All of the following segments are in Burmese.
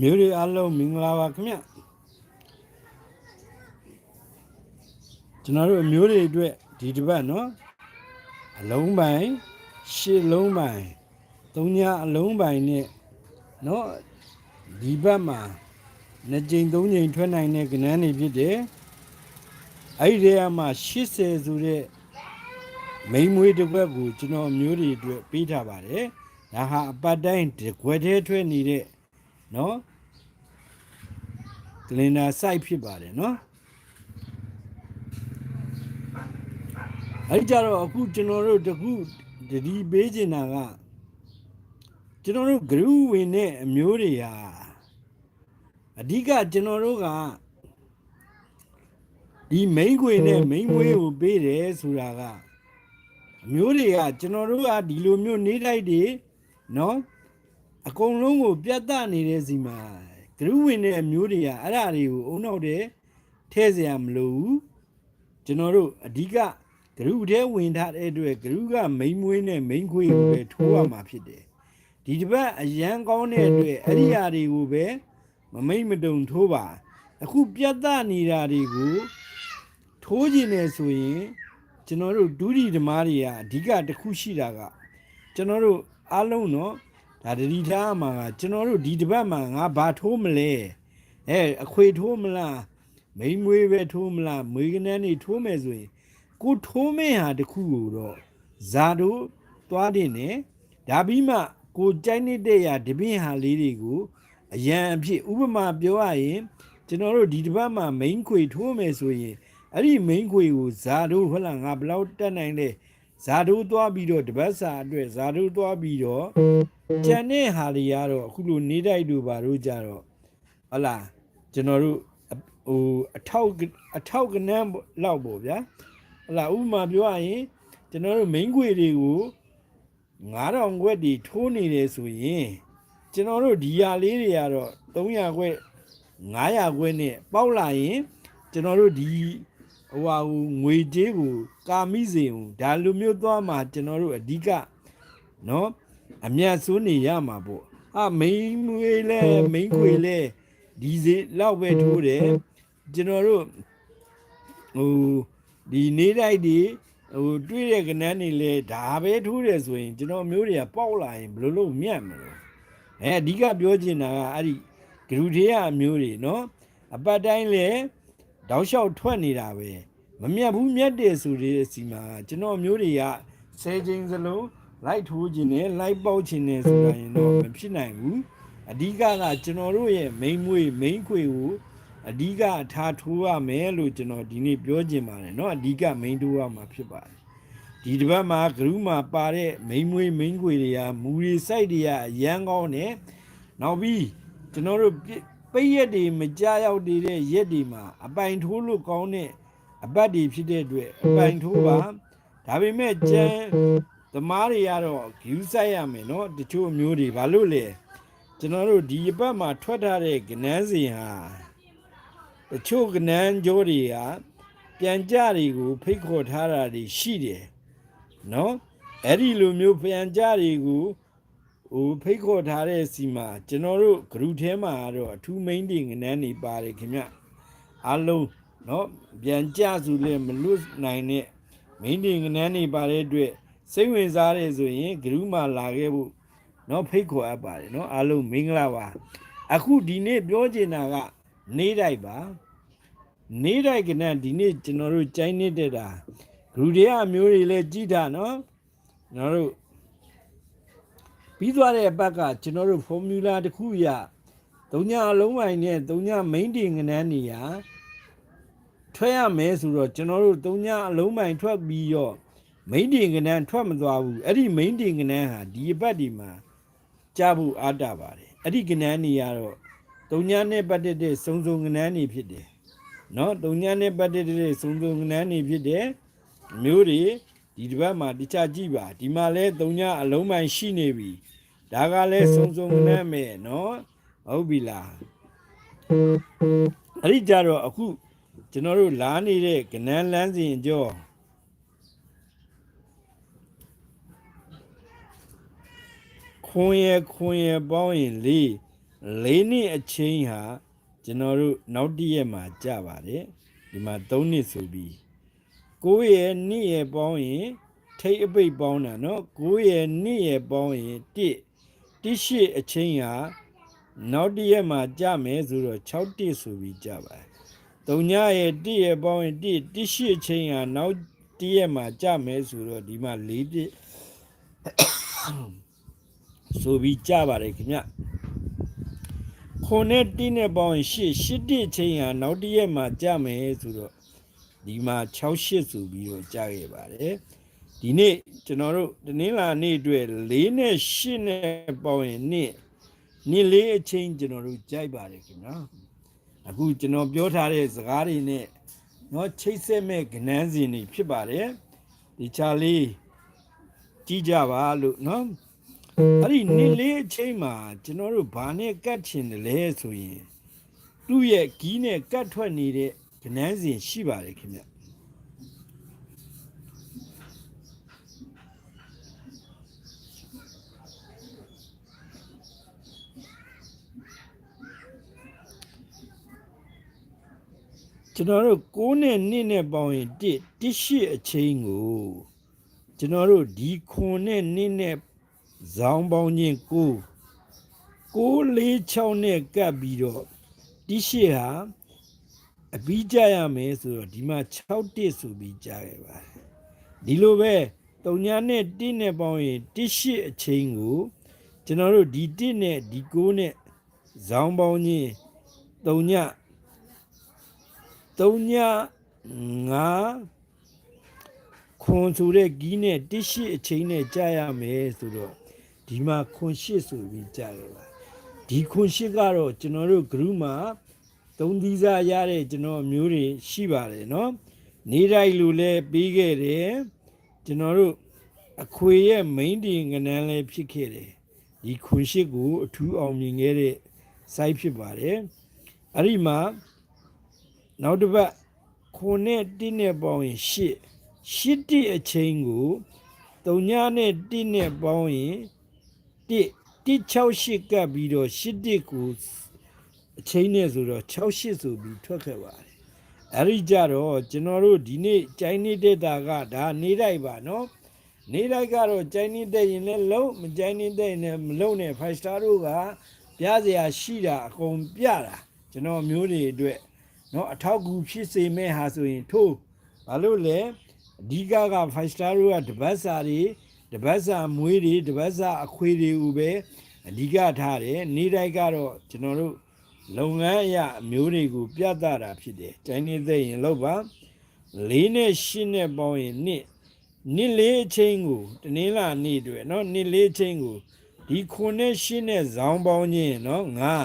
မျိုးတွေအားလုံးမင်္ဂလာပါခင်ဗျကျွန်တော်တို့အမျိုးတွေအတွက်ဒီတစ်ပတ်နော်အလုံးပိုင်ရှစ်လုံးပိုင်သုံးညအလုံးပိုင်နဲ့နော်ဒီဘက်မှာနှစ်ကြိမ်သုံးကြိမ်ထွက်နိုင်တဲ့ကဏ္ဍတွေဖြစ်တယ်အဲ့ဒီထဲမှာ80ဆိုတဲ့မိန်မွေးတစ်ပတ်ကိုကျွန်တော်အမျိုးတွေအတွက်ပေးထားပါတယ်ဒါဟာအပတ်တိုင်းတစ်ခွက်သေးထွက်နေတဲ့နော် ကလင်ဒါ site ဖြစ်ပါတယ်နော်အဲ့ဒီကြတော့အခုကျွန်တော်တို့တခုတတိပေးချင်တာကကျွန်တော်တို့ group ဝင်တဲ့အမျိုးတွေဟာအဓိကကျွန်တော်တို့ကဒီ main ခွေနဲ့ main ဝေးကိုပေးတယ်ဆိုတာကအမျိုးတွေကကျွန်တော်တို့ကဒီလိုမျိုးနေလိုက်တွေနော်အကုန်လုံးကိုပြတ်တနေတဲ့စီမှာ ဂရုဝင်တဲ့အမျိုးတွေကအဲ့ဒါတွေကိုအုံနောက်တဲ့ထဲเสียမလို့ဘူးကျွန်တော်တို့အဓိကဂရုထဲဝင်ထားတဲ့အတွက်ဂရုကမိန်မွေးနဲ့မိန်ခွေကိုပဲထိုးရမှာဖြစ်တယ်ဒီတစ်ပတ်အရန်ကောင်းတဲ့အတွက်အဲ့ဒီဟာတွေကိုပဲမမိတ်မတုံထိုးပါအခုပြတ်တနေတာတွေကိုထိုးခြင်းနဲ့ဆိုရင်ကျွန်တော်တို့ဒုတိဓမ္မတွေကအဓိကတစ်ခုရှိတာကကျွန်တော်တို့အားလုံးတော့ ဒါတတိထားမှာကကျွန်တော်တို့ဒီတစ်ပတ်မှာငါဘာထိုးမလဲအဲအခွေထိုးမလားမိန်မွေးပဲထိုးမလားမွေးကနန်းနေထိုးမယ်ဆိုရင်ကိုထိုးမဲ့ဟာတစ်ခုကိုတော့ဇာတို့သွားတင်တယ်ဒါပြီးမှကိုကြိုက်နေတဲ့ရာတပင်းဟာလေးတွေကိုအရန်အဖြစ်ဥပမာပြောရရင်ကျွန်တော်တို့ဒီတစ်ပတ်မှာမိန်ခွေထိုးမယ်ဆိုရင်အဲ့ဒီမိန်ခွေကိုဇာတို့ဟုတ်လားငါဘယ်လောက်တက်နိုင်လဲဇာတို့သွားပြီးတော့တပတ်စာအတွက်ဇာတို့သွားပြီးတော့ ကျန်တဲ့ဟာတွေကတော့အခုလိုနေတိုက်တို့ဘာတို့ကြတော့ဟလာကျွန်တော်တို့အဟိုအထောက်အထောက်ကနန်းလောက်ပေါ့ဗျာဟလာဥပမာပြောရရင်ကျွန်တော်တို့မိန်းခွေတွေကို9000ခွက်တွေထိုးနေတယ်ဆိုရင်ကျွန်တော်တို့ဒီဟာလေးတွေကတော့300ခွက်900ခွက်နဲ့ပေါက်လာရင်ကျွန်တော်တို့ဒီဟိုဟာဟိုငွေကြေးကိုကာမိစေအောင်ဒါလိုမျိုးသွားမှာကျွန်တော်တို့အဓိကနော် အမြတ်ဆိုးနေရမှာပေါ့အာမိန်မွေလဲမိန်ခွေလဲဒီစေလောက်ပဲထိုးတယ်ကျွန်တော်တို့ဟိုဒီနေတိုက်ဒီဟိုတွေ့တဲ့ကနန်းနေလဲဒါပဲထိုးတယ်ဆိုရင်ကျွန်တော်မျိုးတွေကပေါက်လာရင်ဘယ်လိုလုပ်မြတ်မလို့အဲအဓိကပြောချင်တာကအဲ့ဒီဂရုထေးရအမျိုးတွေနော်အပတ်တိုင်းလဲတောက်လျှောက်ထွက်နေတာပဲမမြတ်ဘူးမြတ်တယ်ဆိုတဲ့အစီမှာကျွန်တော်မျိုးတွေကဆယ်ချိန်စလုံး လိုက်ထိုးခြင်းနဲ့လိုက်ပေါက်ခြင်းနဲ့ဆိုတာရင်တော့မဖြစ်နိုင်ဘူးအဓိကကကျွန်တော်တို့ရဲ့မိန်မွေမိန်ခွေကိုအဓိကထားထိုးရမယ်လို့ကျွန်တော်ဒီနေ့ပြောချင်ပါတယ်เนาะအဓိကမိန်ထိုးရမှာဖြစ်ပါတယ်ဒီတစ်ပတ်မှာဂရုမှာပါတဲ့မိန်မွေမိန်ခွေတွေကမူရီစိုက်တွေကအရန်ကောင်းတယ်နောက်ပြီးကျွန်တော်တို့ပိတ်ရက်တွေမကြရောက်သေးတဲ့ရက်တွေမှာအပိုင်ထိုးလို့ကောင်းတဲ့အပတ်တွေဖြစ်တဲ့အတွက်အပိုင်ထိုးပါဒါပေမဲ့ကျန် သမားတွေကတော့ဂယူးဆိုင်ရမယ်နော်တချို့မျိုးတွေဘာလို့လဲကျွန်တော်တို့ဒီဘက်မှာထွက်ထားတဲ့ကနန်းစီဟာတချို့ကနန်းကြိုးတွေကပြန်ကြတွေကိုဖိတ်ခေါ်ထားတာတွေရှိတယ်နော်အဲ့ဒီလိုမျိုးပြန်ကြတွေကိုဟိုဖိတ်ခေါ်ထားတဲ့စီမှာကျွန်တော်တို့ group ထဲမှာတော့အထူး main တွေငနန်းနေပါတယ်ခင်ဗျအလုံးနော်ပြန်ကြဆိုလည်းမလွတ်နိုင်တဲ့ main တွေငနန်းနေပါတဲ့အတွက် စိတ်ဝင်စားတယ်ဆိုရင်ဂရုမာလာခဲ့ဖို့เนาะဖိတ်ခေါ်အပ်ပါတယ်เนาะအားလုံးမင်္ဂလာပါအခုဒီနေ့ပြောချင်တာကနေတိုက်ပါနေတိုက်ကနဒီနေ့ကျွန်တော်တို့ကြိုင်းနေတဲ့တာဂရုတွေအမျိုးတွေလည်းကြည်တာเนาะကျွန်တော်တို့ပြီးသွားတဲ့အပတ်ကကျွန်တော်တို့ formula တစ်ခုရသုံးညအလုံးပိုင်းနဲ့သုံးည main တင်ကနန်းနေရထွက်ရမယ်ဆိုတော့ကျွန်တော်တို့သုံးညအလုံးပိုင်းထွက်ပြီးတော့ မိန်တင်ကနန်းထွက်မသွားဘူးအဲ့ဒီမိန်တင်ကနန်းဟာဒီအပတ်ဒီမှာကြားဖို့အားတာပါတယ်အဲ့ဒီကနန်းနေရတော့တုံညာနဲ့ပတ်သက်တဲ့စုံစုံကနန်းနေဖြစ်တယ်နော်တုံညာနဲ့ပတ်သက်တဲ့စုံစုံကနန်းနေဖြစ်တယ်မျိုးတွေဒီတစ်ပတ်မှာတခြားကြည့်ပါဒီမှာလဲတုံညာအလုံးပိုင်းရှိနေပြီဒါကလဲစုံစုံကနန်းမယ်နော်ဟုတ်ပြီလားအဲ့ဒီကြတော့အခုကျွန်တော်တို့လာနေတဲ့ကနန်းလန်းစဉ်ကြော ခွန်ရခွန်ရပေါင်းရင်လေးလေးနှစ်အချင်းဟာကျွန်တော်တို့နောက်တည့်ရက်မှာကြပါတယ်ဒီမှာ3နှစ်ဆိုပြီးကိုရနှစ်ရပေါင်းရင်ထိတ်အပိတ်ပေါင်းတာနော်ကိုရနှစ်ရပေါင်းရင်တစ်တိရှိအချင်းဟာနောက်တည့်ရက်မှာကြမယ်ဆိုတော့6တိဆိုပြီးကြပါတယ်တုံညရဲ့တိရပေါင်းရင်တိတိရှိအချင်းဟာနောက်တည့်ရက်မှာကြမယ်ဆိုတော့ဒီမှာ၄တိ ဆိုပြီးကြပါတယ်ခင်ဗျခွန်နဲ့တင်းနဲ့ပေါင်းရှစ်ရှစ်တိချင်းဟာနောက်တစ်ရက်မှာကြမယ်ဆိုတော့ဒီမှာ6ရှစ်ဆိုပြီးတော့ကြခဲ့ပါတယ်ဒီနေ့ကျွန်တော်တို့တနင်္လာနေ့အတွက်၄နဲ့8နဲ့ပေါင်းရင်နေ့နေ့လေးအချင်းကျွန်တော်တို့ကြိုက်ပါတယ်ခင်ဗျာအခုကျွန်တော်ပြောထားတဲ့စကားတွေနဲ့เนาะချိတ်ဆက်မဲ့ကဏ္ဍစဉ်တွေဖြစ်ပါတယ်ဒီချာလေးကြည့်ကြပါလို့เนาะ အဲ့ဒီနေ့လေးအချိန်မှာကျွန်တော်တို့ဘာနဲ့ကတ်ချင်တယ်လဲဆိုရင်သူ့ရဲ့ဂီးနဲ့ကတ်ထွက်နေတဲ့ကနန်းစဉ်ရှိပါတယ်ခင်ဗျကျွန်တော်တို့6နဲ့2နဲ့ပေါင်းရင်1 1ရှိအချိန်ကိုကျွန်တော်တို့ဒီခွန်နဲ့2နဲ့ ဇောင်းပေါင်းချင်းကို646နဲ့ကပ်ပြီးတော့တိရှိဟာအပြီးကြရမယ်ဆိုတော့ဒီမှာ6တစ်ဆိုပြီးကြားခဲ့ပါတယ်ဒီလိုပဲတုံညာနဲ့1နဲ့ပေါင်းရင်1ရှိအချင်းကိုကျွန်တော်တို့ဒီ1နဲ့ဒီ9နဲ့ဇောင်းပေါင်းချင်းတုံညာတုံညာ9ခွန်ဆိုတဲ့ဂီးနဲ့တရှိအချင်းနဲ့ကြာရမယ်ဆိုတော့ ဒီမှာခွန်ရှစ်ဆိုပြီးကြာရလာဒီခွန်ရှစ်ကတော့ကျွန်တော်တို့ group မှာသုံးသီးစားရတဲ့ကျွန်တော်မျိုးတွေရှိပါတယ်နော်နေတိုက်လူလည်းပြီးခဲ့တယ်ကျွန်တော်တို့အခွေရဲ့ main တင်ကနန်းလည်းဖြစ်ခဲ့တယ်ဒီခွန်ရှစ်ကိုအထူးအောင်မြင်ခဲ့တဲ့ site ဖြစ်ပါတယ်အဲ့ဒီမှာနောက်တစ်ပတ်ခွန်နဲ့တင်းနဲ့ပေါင်းရင်ရှစ်ရှစ်တိအချင်းကို၃ညနဲ့တင်းနဲ့ပေါင်းရင် တိတိ68ကပ်ပြီးတော့ရှစ်တိကိုအချင်းနဲ့ဆိုတော့68ဆိုပြီးထွက်ခဲ့ပါတယ်အဲ့ဒီကြတော့ကျွန်တော်တို့ဒီနေ့ကျိုင်းနေတဲ့တာကဒါနေလိုက်ပါနော်နေလိုက်ကတော့ကျိုင်းနေတဲ့ရင်လည်းလုံးမကျိုင်းနေတဲ့ရင်လည်းမလုံးနဲ့5 star တို့ကပြားစရာရှိတာအကုန်ပြတာကျွန်တော်မျိုးတွေအတွက်เนาะအထောက်အကူဖြစ်စေမဲ့ဟာဆိုရင်ထိုးဘာလို့လဲအဓိကက5 star တို့ကတပတ်စာတွေ တပတ်စာမွေးတွေတပတ်စာအခွေတွေဥပဲအဓိကထားတယ်နေတိုင်းကတော့ကျွန်တော်တို့လုပ်ငန်းအရာအမျိုးတွေကိုပြသတာဖြစ်တယ်။တိုင်းနေသိရင်လောက်ပါ၄နဲ့၈နဲ့ပေါင်းရင်နှစ်နှစ်လေးအချင်းကိုတနင်္လာနေ့တွေ့เนาะနှစ်လေးအချင်းကိုဒီခုနဲ့၈နဲ့ဇောင်းပေါင်းခြင်းเนาะငါ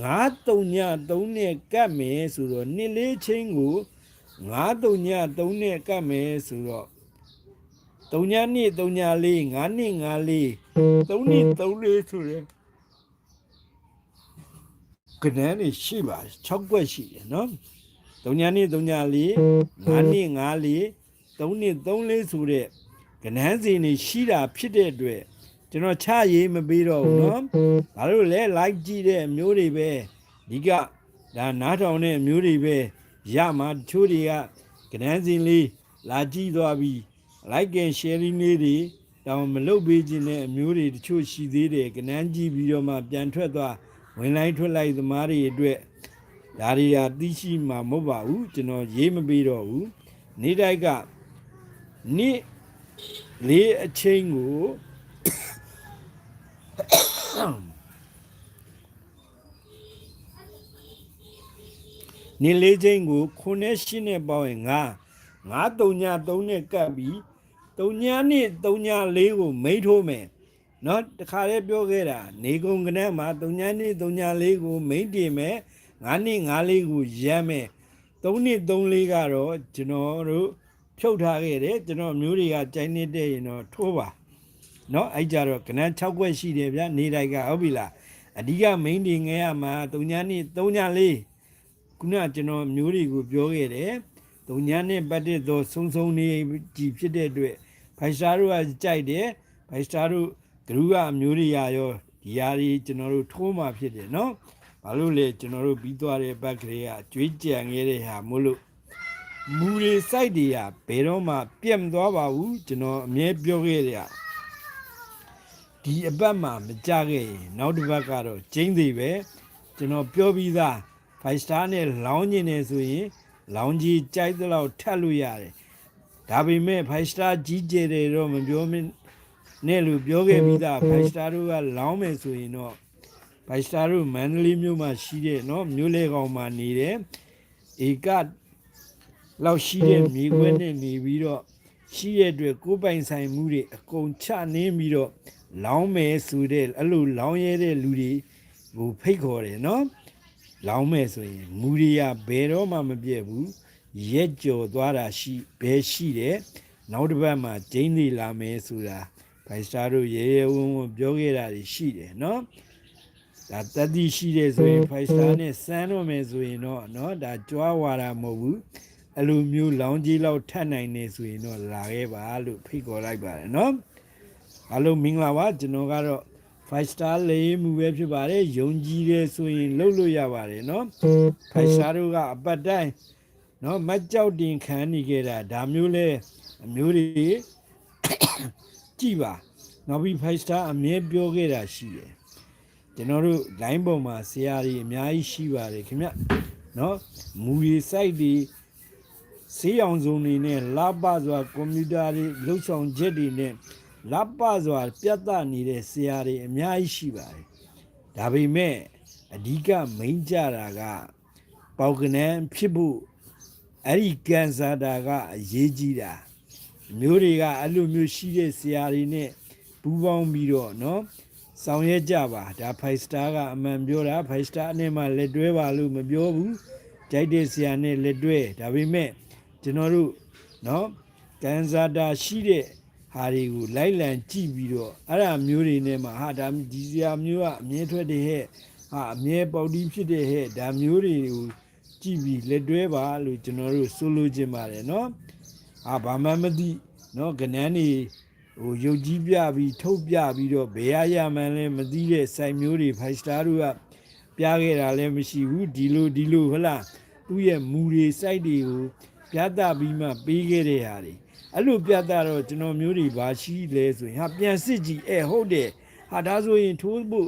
ငါတုံည3နဲ့ကတ်မယ်ဆိုတော့နှစ်လေးချင်းကိုငါတုံည3နဲ့ကတ်မယ်ဆိုတော့ တုံညနှစ်တုံညလေးငါနှစ်ငါလေး3နှစ်3လေးဆိုရယ်ကနန်းနေရှိပါ6ကွက်ရှိတယ်နော်တုံညနှစ်တုံညလေးငါနှစ်ငါလေး3နှစ်3လေးဆိုတဲ့ကနန်းစီနေရှိတာဖြစ်တဲ့အတွက်ကျွန်တော်ချရေးမပေးတော့ဘူးနော်ဘာလို့လဲ like ကြည့်တဲ့အမျိုးတွေပဲဒီကဒါနားထောင်တဲ့အမျိုးတွေပဲရမှာတချို့တွေကကနန်းစီလေးလာကြည့်သွားပြီး like and sharing လေးတွေတောင်မလုပ်ပေးခြင်းတဲ့အမျိုးတွေတချို့ရှိသေးတယ်ကနန်းကြည့်ပြီးတော့မှပြန်ထွက်သွားဝင်လိုက်ထွက်လိုက်သမားတွေအတွက်ဒါတွေဟာသိရှိမှာမဟုတ်ပါဘူးကျွန်တော်ရေးမပေးတော့ဘူးနေ့တိုက်ကနေ့လေးအချင်းကိုနေလေးချင်းကိုခုနဲ့ရှင်းနဲ့ပေါင်းရင်ငါငါတုံညာ3နဲ့ကပ်ပြီး 3ညနှစ်3ည4ကိုမိထိုးမယ်နော်တခါလေးပြောခဲ့တာနေကုန်ကနဲ့မှာ3ညနှစ်3ည4ကိုမိတင်မယ်9နှစ်9လေးကိုရမ်းမယ်3နှစ်3လေးကတော့ကျွန်တော်တို့ဖြုတ်ထားခဲ့တယ်ကျွန်တော်မျိုးတွေကကြိုင်းနေတဲ့ရင်တော့ထိုးပါနော်အဲ့ကြတော့ကနန်း6ခွက်ရှိတယ်ဗျာနေတိုက်ကဟုတ်ပြီလားအဓိက main တွေငဲရမှာ3ညနှစ်3ညလေးခုနကျွန်တော်မျိုးတွေကိုပြောခဲ့တယ်3ညနှစ်ပတ်သက်သောဆုံးဆုံးနေကြည်ဖြစ်တဲ့အတွက် ဖိုင်စတာတို့ကကြိုက်တယ်။ဖိုင်စတာတို့ဂရုကအမျိုးတွေရရောဒီဟာတွေကျွန်တော်တို့ထိုးမှဖြစ်တယ်နော်ဘာလို့လဲကျွန်တော်တို့ပြီးသွားတဲ့ဘက်ကလေးကကြွေးကြံခဲ့တဲ့ဟာမို့လို့မူတွေစိုက်တွေကဘယ်တော့မှပြတ်မသွားပါဘူးကျွန်တော်အမြဲပြောခဲ့တယ်ဒီအပတ်မှာမကြခဲ့ရင်နောက်တစ်ပတ်ကတော့ကျင်းသေးပဲကျွန်တော်ပြောပြီးသား5 star နဲ့လောင်းကျင်နေဆိုရင်လောင်းကြီးကြိုက်သလောက်ထပ်လို့ရတယ် ဒါပေမဲ့5 star ကြီးကျယ်တယ်တော့မပြောမနဲ့လို့ပြောခဲ့ပြီးသား5 star တို့ကလောင်းမယ်ဆိုရင်တော့5 star တို့မန္တလေးမြို့မှာရှိတဲ့เนาะမြို့လေကောင်မှာနေတယ်ဧကလောက်ရှိတဲ့မြေခွဲနဲ့နေပြီးတော့ရှိရတဲ့အတွက်ကိုယ်ပိုင်ဆိုင်မှုတွေအကုန်ချနှင်းပြီးတော့ လောင်းမယ်ဆိုတဲ့အဲ့လိုလောင်းရဲတဲ့လူတွေကိုဖိတ်ခေါ်တယ်နော်လောင်းမယ်ဆိုရင်မူရိယဘယ်တော့မှမပြည့်ဘူး ရက်ကြော်သွားတာရှိဘယ်ရှိတယ်နောက်တစ်ပတ်မှာဂျိန်းသေးလာမယ်ဆိုတာဘိုင်စတာတို့ရေရေဝုံဝုံပြောခဲ့တာတွေရှိတယ်နော်ဒါတတိရှိတယ်ဆိုရင်ဖိုင်စတာနဲ့စမ်းတော့မယ်ဆိုရင်တော့เนาะဒါကြွားဝါတာမဟုတ်ဘူးအဲ့လိုမျိုးလောင်းကြီးလောက်ထပ်နိုင်နေဆိုရင်တော့လာခဲ့ပါလို့ဖိတ်ခေါ်လိုက်ပါတယ်เนาะ အားလုံးမင်္ဂလာပါကျွန်တော်ကတော့5 star လေးမှုပဲဖြစ်ပါတယ်ယုံကြည်တယ်ဆိုရင်လုပ်လို့ရပါတယ်เนาะ5 star တို့ကအပတ်တိုင်း နော်မကြောက်တင်ခံနေကြတာဒါမျိုးလဲအမျိုးတွေကြည်ပါနော်ဘီဖိုက်စတာအမြဲပြောခဲ့တာရှိတယ်ကျွန်တော်တို့ line ပေါ်မှာဆရာကြီးအများကြီးရှိပါတယ်ခင်ဗျနော်မူရီ site တွေဆေးရောင်စုံတွေနဲ့လပစွာကွန်ပျူတာတွေလှုပ်ဆောင်ချက်တွေနဲ့လပစွာပြတ်သားနေတဲ့ဆရာတွေအများကြီးရှိပါတယ်ဒါပေမဲ့အဓိက main ကြတာကပေါကနန်ဖြစ်ဖို့ အဲ့ဒီကန်ဆာတာကအရေးကြီးတာမျိုးတွေကအဲ့လိုမျိုးရှိတဲ့ဆရာတွေနဲ့ပူးပေါင်းပြီးတော့နော်ဆောင်ရွက်ကြပါဒါ5 star ကအမှန်ပြောတာ5 star အနေမှာလက်တွဲပါလို့မပြောဘူးကြိုက်တဲ့ဆရာနဲ့လက်တွဲဒါပေမဲ့ကျွန်တော်တို့နော်ကန်ဆာတာရှိတဲ့ဟာတွေကိုလိုက်လံကြည့်ပြီးတော့အဲ့ဒါမျိုးတွေနဲ့မှဟာဒါဒီဆရာမျိုးကအမြဲထွက်တဲ့ဟဲ့ဟာအမြဲပေါတီးဖြစ်တဲ့ဟဲ့ဒါမျိုးတွေကို ကြည့်ပြီးလက်တွဲပါလို့ကျွန်တော်တို့ဆိုလိုချင်ပါတယ်နော်အာဘာမှမသိနော်ကနန်းနေဟိုရုပ်ကြီးပြပြီးထုတ်ပြပြီးတော့ဘယ်ရရမှန်းလဲမသိတဲ့စိုက်မျိုးတွေဖိုင်စတာတို့ကပြခဲ့တာလည်းမရှိဘူးဒီလိုဒီလိုဟုတ်လားသူ့ရဲ့မူတွေစိုက်တွေကိုပြသပြီးမှပေးခဲ့တဲ့ဟာတွေအဲ့လိုပြသတော့ကျွန်တော်မျိုးတွေဘာရှိလဲဆိုရင်ဟာပြန်စစ်ကြည့်အဲဟုတ်တယ်ဟာဒါဆိုရင်ထိုးဖို့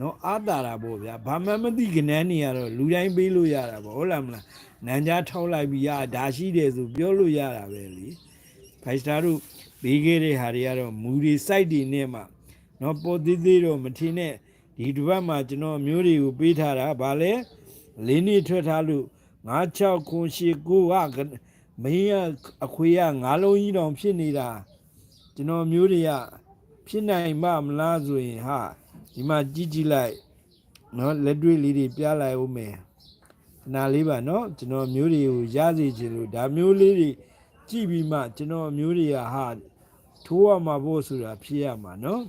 နော်အာတာတာပေါ့ဗျာဘာမှမသိကနန်းနေရတော့လူတိုင်းပေးလို့ရတာပေါ့ဟုတ်လားမလားနန်းကြားထောက်လိုက်ပြီးရဒါရှိတယ်ဆိုပြောလို့ရတာပဲလေဖိုက်စတာတို့ပေးခဲ့တဲ့ဟာတွေကတော့မူတွေ site တွေနဲ့မှနော်ပေါ်သေးသေးတော့မထင်နဲ့ဒီတစ်ပတ်မှာကျွန်တော်မျိုးတွေကိုပေးထားတာဗာလဲလေးနှစ်ထွက်ထားလို့96ခုရှိ9ကမင်းရအခွေရငါးလုံးကြီးတောင်ဖြစ်နေတာကျွန်တော်မျိုးတွေကဖြစ်နိုင်မှမလားဆိုရင်ဟာ ဒီမှာကြည့်ကြည့်လိုက်နော်လက်တွေ့လေးတွေပြလိုက်ဦးမယ်ခဏလေးပါနော်ကျွန်တော်မျိုးတွေကိုရစေချင်လို့ဒါမျိုးလေးတွေကြည့်ပြီးမှကျွန်တော်မျိုးတွေကဟာထိုးရမှာဖို့ဆိုတာဖြစ်ရမှာနော်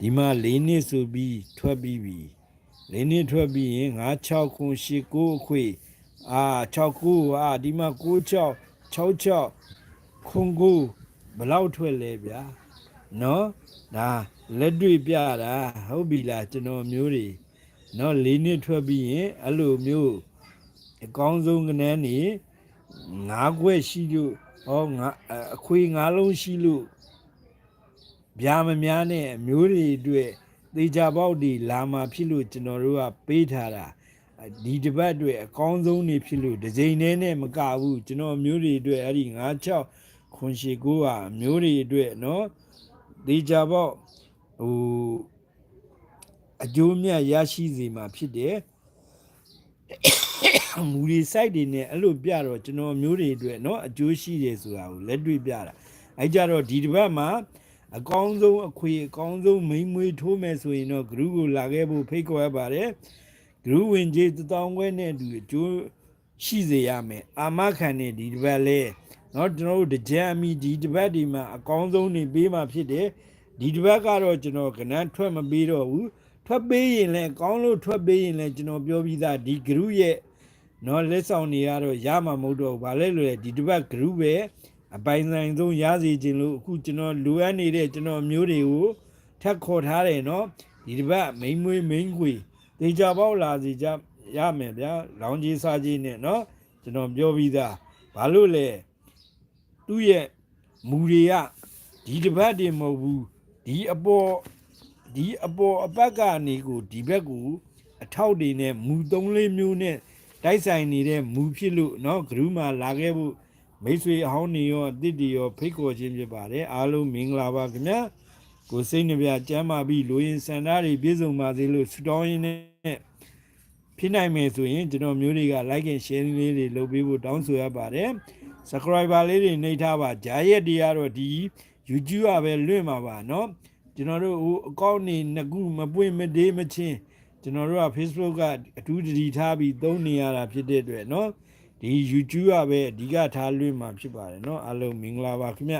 ဒီမှာ၄နှစ်ဆိုပြီးထွက်ပြီးပြီ၄နှစ်ထွက်ပြီးရင်9 6ခု8 9အခွေအာ69အာဒီမှာ96 66ခွန်ကိုဘလောက်ထွက်လဲဗျာနော်ဒါ လက်တွေ့ပြတာဟုတ်ပြီလားကျွန်တော်မျိုးတွေနော်၄နှစ်ထွက်ပြီးရင်အဲ့လိုမျိုးအကောင်းဆုံးကနန်းနေငါးခွက်ရှိလို့ဟောငါအခွေငါးလုံးရှိလို့ဗျာမများနဲ့အမျိုးတွေအတွက်သေချာပေါက်တွေလာမှာဖြစ်လို့ကျွန်တော်တို့ကပေးထားတာဒီတပတ်အတွက်အကောင်းဆုံးနေဖြစ်လို့တစ်ချိန်နဲ့နဲ့မကဘူးကျွန်တော်မျိုးတွေအတွက်အဲ့ဒီ96ခွန်ရှိကိုကမျိုးတွေအတွက်เนาะသေချာပေါက် ဟိုအကျိုးမြတ်ရရှိစေမှာဖြစ်တယ်မူရီ site တွေနဲ့အဲ့လိုပြတော့ကျွန်တော်မျိုးတွေအတွက်เนาะအကျိုးရှိတယ်ဆိုတာကိုလက်တွေ့ပြတာအဲ့ကြတော့ဒီတစ်ပတ်မှာအကောင်းဆုံးအခွေအကောင်းဆုံးမိန်မွေးထိုးမယ်ဆိုရင်တော့ group ကိုလာခဲ့ဖို့ဖိတ်ခေါ်ရပါတယ် ဂရုဝင်ကြီးတထောင်ခွဲနဲ့အတူအကျိုးရှိစေရမယ်အာမခံနဲ့ဒီတစ်ပတ်လဲเนาะကျွန်တော်တို့တကြံအမိဒီတစ်ပတ်ဒီမှာအကောင်းဆုံးနေပေးမှဖြစ်တယ် ဒီတစ်ပတ်ကတော့ကျွန်တော်ကဏန်းထွက်မပေးတော့ဘူးထွက်ပေးရင်လည်းကောင်းလို့ထွက်ပေးရင်လည်းကျွန်တော်ပြောပြီးသားဒီ group ရဲ့နော်လက်ဆောင်တွေကတော့ရမှာမဟုတ်တော့ဘာလဲလို့လဲဒီတစ်ပတ် group ပဲအပိုင်ဆိုင်ဆုံးရစီခြင်းလို့အခုကျွန်တော်လိုအပ်နေတဲ့ကျွန်တော်မျိုးတွေကိုထပ်ခေါ်ထားတယ်နော်ဒီတစ်ပတ်မိန်မွေးမိန်ခွေတေချာပေါက်လာစီကြရမယ်ဗျာလောင်ကြီးစားကြီးနဲ့နော်ကျွန်တော်ပြောပြီးသားဘာလို့လဲသူ့ရဲ့မူတွေကဒီတစ်ပတ်တည်းမဟုတ်ဘူး ဒီအပေါ်ဒီအပေါ်အပတ်ကနေကိုဒီဘက်ကိုအထောက်တွေနဲ့မူ၃လေးမျိုးနဲ့တိုက်ဆိုင်နေတဲ့မူဖြစ်လို့เนาะဂရုမာလာခဲ့ဖို့မိတ်ဆွေအဟောင်းနေရောအသစ်တွေရောဖိတ်ခေါ်ခြင်းဖြစ်ပါတယ်အားလုံးမင်္ဂလာပါခင်ဗျာကိုစိတ်နှပြကျမ်းမာပြီးလူရင်စန္ဒတွေပြည့်စုံပါစေလို့ဆုတောင်းရင်းနဲ့ဖြစ်နိုင်မယ်ဆိုရင်ကျွန်တော်မျိုးတွေက like and share လေးတွေလုပ်ပေးဖို့တောင်းဆိုရပါတယ် subscriber လေးတွေနှိပ်ထားပါဂျာရက်တွေကတော့ဒီ YouTube ကပဲလွင့်မှာပါเนาะကျွန်တော်တို့ဟိုအကောင့်နေနှစ်ခုမပွင့်မသေးမချင်းကျွန်တော်တို့က Facebook ကအထူးတတိထားပြီးသုံးနေရတာဖြစ်တဲ့အတွက်เนาะဒီ YouTube ကပဲအဓိကထားလွင့်မှာဖြစ်ပါတယ်เนาะအားလုံးမင်္ဂလာပါခင်ဗျ